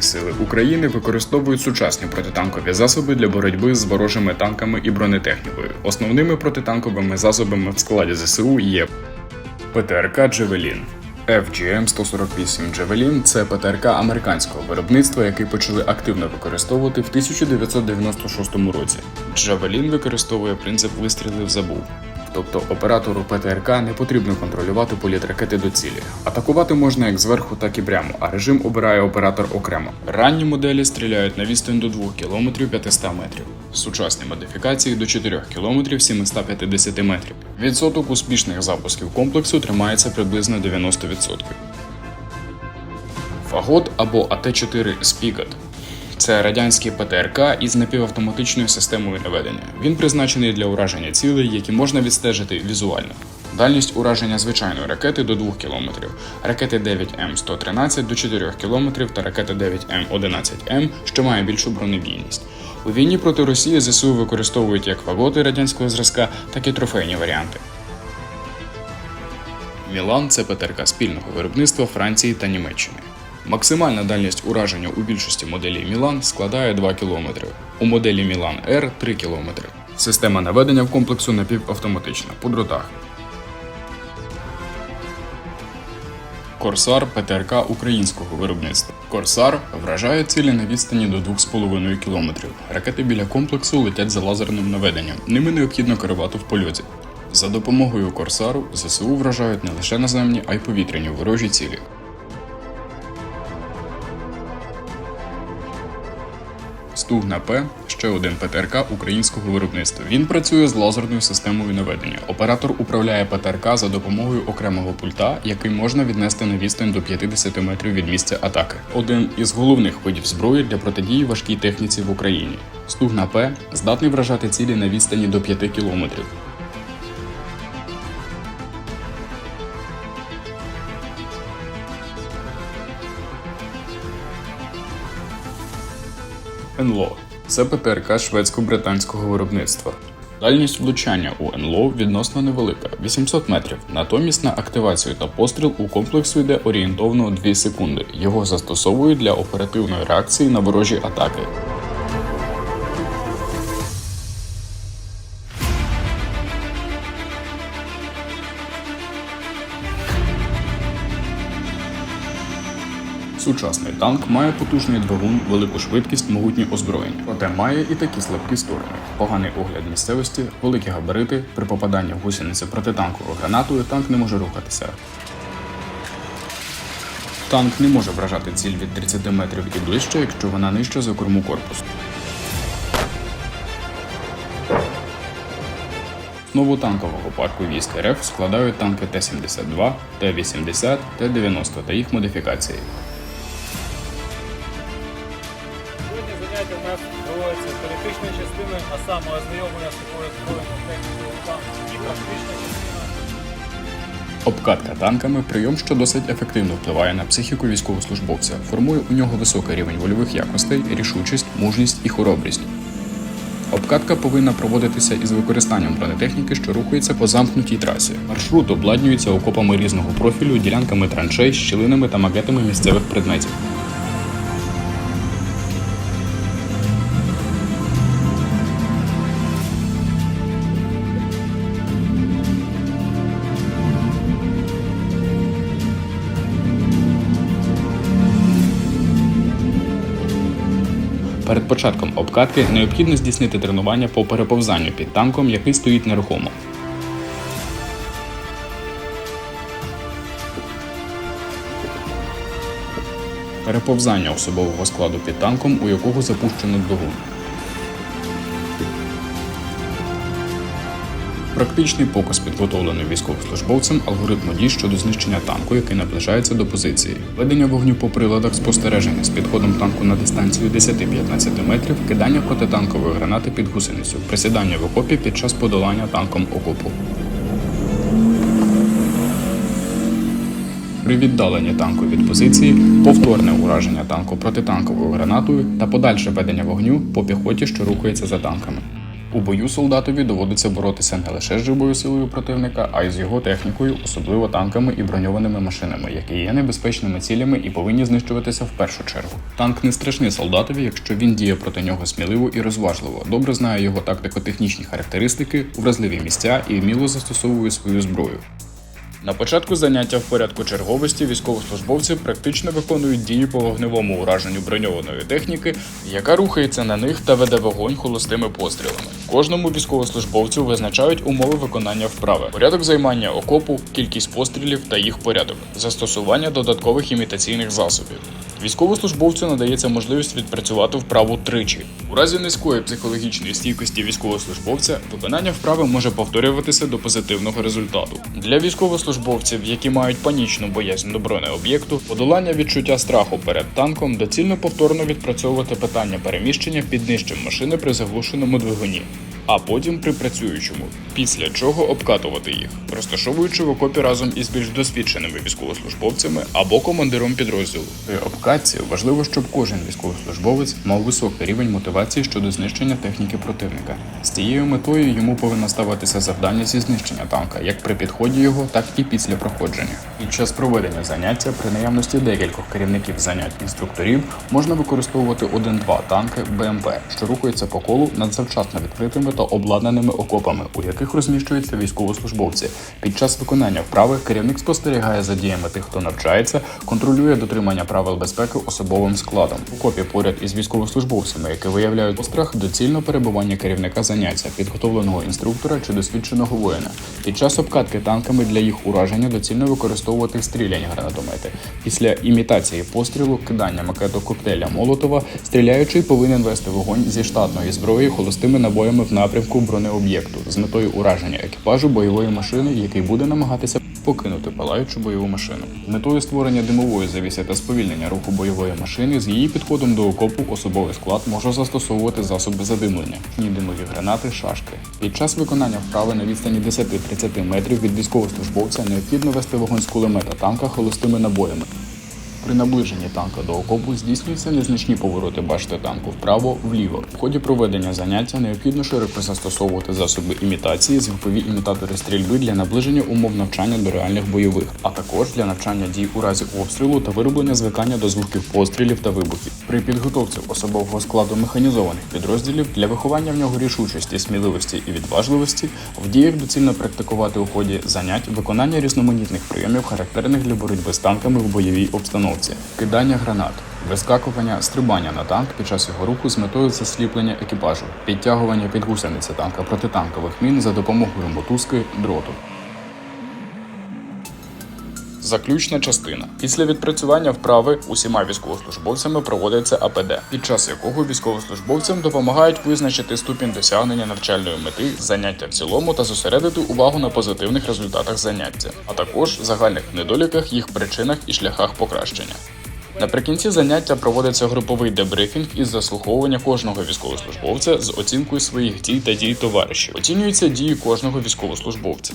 сили України використовують сучасні протитанкові засоби для боротьби з ворожими танками і бронетехнікою. Основними протитанковими засобами в складі ЗСУ є ПТРК Джевелін. FGM-148 Джевелін це ПТРК американського виробництва, який почали активно використовувати в 1996 році. Джавелін використовує принцип вистрілив забув. Тобто оператору ПТРК не потрібно контролювати політ ракети до цілі. Атакувати можна як зверху, так і прямо, а режим обирає оператор окремо. Ранні моделі стріляють на відстань до 2 км 500 метрів. Сучасні модифікації до 4 км 750 метрів. Відсоток успішних запусків комплексу тримається приблизно 90%. Фагот або АТ-4 Спігат це радянський ПТРК із напівавтоматичною системою наведення. Він призначений для ураження цілей, які можна відстежити візуально. Дальність ураження звичайної ракети до 2 км, ракети 9М113 до 4 км та ракета 9М11М, що має більшу бронебійність. У війні проти Росії ЗСУ використовують як фаготи радянського зразка, так і трофейні варіанти. Мілан це ПТРК спільного виробництва Франції та Німеччини. Максимальна дальність ураження у більшості моделей Мілан складає 2 км. У моделі Мілан R 3 км. Система наведення в комплексу напівавтоматична по дротах. Корсар ПТРК українського виробництва. Корсар вражає цілі на відстані до 2,5 км. Ракети біля комплексу летять за лазерним наведенням. Ними необхідно керувати в польоті. За допомогою Корсару ЗСУ вражають не лише наземні, а й повітряні ворожі цілі. Стугна П ще один ПТРК українського виробництва. Він працює з лазерною системою наведення. Оператор управляє ПТРК за допомогою окремого пульта, який можна віднести на відстань до 50 метрів від місця атаки. Один із головних видів зброї для протидії важкій техніці в Україні. Стугна П здатний вражати цілі на відстані до 5 кілометрів. НЛО це ПТРК шведсько-британського виробництва. Дальність влучання у НЛО відносно невелика 800 метрів. Натомість на активацію та постріл у комплексу йде орієнтовно 2 секунди. Його застосовують для оперативної реакції на ворожі атаки. Сучасний танк має потужний двигун, велику швидкість, могутні озброєння. Проте має і такі слабкі сторони: поганий огляд місцевості, великі габарити. При попаданні в гусениці протитанковою гранатою танк не може рухатися. Танк не може вражати ціль від 30 метрів і ближче, якщо вона нижче за корму корпусу. Основу танкового парку військ РФ складають танки Т-72, Т-80, Т-90 та їх модифікації. З теоретичної частини, а саме ознайомлення з такою збройною технікою танків і практична частина. Обкатка танками прийом, що досить ефективно впливає на психіку військовослужбовця, формує у нього високий рівень вольових якостей, рішучість, мужність і хоробрість. Обкатка повинна проводитися із використанням бронетехніки, що рухається по замкнутій трасі. Маршрут обладнюється окопами різного профілю, ділянками траншей, щілинами та макетами місцевих предметів. Перед початком обкатки необхідно здійснити тренування по переповзанню під танком, який стоїть нерухомо. Переповзання особового складу під танком, у якого запущено двигун. Практичний показ підготовлений військовослужбовцем алгоритму дій щодо знищення танку, який наближається до позиції. Ведення вогню по приладах спостереження з підходом танку на дистанцію 10-15 метрів, кидання протитанкової гранати під гусеницю, присідання в окопі під час подолання танком окопу. При віддаленні танку від позиції, повторне ураження танку протитанковою гранатою та подальше ведення вогню по піхоті, що рухається за танками. У бою солдатові доводиться боротися не лише з живою силою противника, а й з його технікою, особливо танками і броньованими машинами, які є небезпечними цілями і повинні знищуватися в першу чергу. Танк не страшний солдатові, якщо він діє проти нього сміливо і розважливо, добре знає його тактико-технічні характеристики, вразливі місця і вміло застосовує свою зброю. На початку заняття в порядку черговості військовослужбовці практично виконують дії по вогневому ураженню броньованої техніки, яка рухається на них та веде вогонь холостими пострілами. Кожному військовослужбовцю визначають умови виконання вправи, порядок займання окопу, кількість пострілів та їх порядок, застосування додаткових імітаційних засобів. Військовослужбовцю надається можливість відпрацювати вправу тричі. У разі низької психологічної стійкості військовослужбовця виконання вправи може повторюватися до позитивного результату. Для військовослужбовців, які мають панічну боязнь до бронеоб'єкту, подолання відчуття страху перед танком, доцільно повторно відпрацьовувати питання переміщення під нижчим машини при заглушеному двигуні. А потім при працюючому, після чого обкатувати їх, розташовуючи в окопі разом із більш досвідченими військовослужбовцями або командиром підрозділу. При обкатці важливо, щоб кожен військовослужбовець мав високий рівень мотивації щодо знищення техніки противника. З цією метою йому повинно ставитися завдання зі знищення танка як при підході його, так і після проходження. Під час проведення заняття при наявності декількох керівників занять інструкторів можна використовувати один-два танки БМП, що рухаються по колу над завчасно відкритими та обладнаними окопами, у яких розміщуються військовослужбовці. Під час виконання вправи керівник спостерігає за діями тих, хто навчається, контролює дотримання правил безпеки особовим складом. У копі поряд із військовослужбовцями, які виявляють страх, доцільно перебування керівника заняття, підготовленого інструктора чи досвідченого воїна. Під час обкатки танками для їх ураження доцільно використовувати стріляні гранатомети. Після імітації пострілу, кидання макету коктейля Молотова, стріляючий повинен вести вогонь зі штатної зброї холостими набоями в напрямку бронеоб'єкту з метою ураження екіпажу бойової машини, який буде намагатися покинути палаючу бойову машину. Метою створення димової завіси та сповільнення руху бойової машини з її підходом до окопу особовий склад може застосовувати засоби задимлення, димові гранати, шашки. Під час виконання вправи на відстані 10-30 метрів від військовослужбовця необхідно вести вогонь з кулемета танка холостими набоями. При наближенні танка до окопу здійснюються незначні повороти башти танку вправо-вліво. В ході проведення заняття необхідно широко застосовувати засоби імітації, звукові імітатори стрільби для наближення умов навчання до реальних бойових, а також для навчання дій у разі обстрілу та вироблення звикання до звуків пострілів та вибухів. При підготовці особового складу механізованих підрозділів для виховання в нього рішучості, сміливості і відважливості в діях доцільно практикувати у ході занять виконання різноманітних прийомів, характерних для боротьби з танками в бойовій обстановці, кидання гранат. Вискакування, стрибання на танк під час його руху з метою засліплення екіпажу, підтягування під гусениці танка протитанкових мін за допомогою мотузки дроту. Заключна частина. Після відпрацювання вправи усіма військовослужбовцями проводиться АПД, під час якого військовослужбовцям допомагають визначити ступінь досягнення навчальної мети, заняття в цілому та зосередити увагу на позитивних результатах заняття, а також загальних недоліках, їх причинах і шляхах покращення. Наприкінці заняття проводиться груповий дебрифінг із заслуховування кожного військовослужбовця з оцінкою своїх дій та дій товаришів. Оцінюються дії кожного військовослужбовця.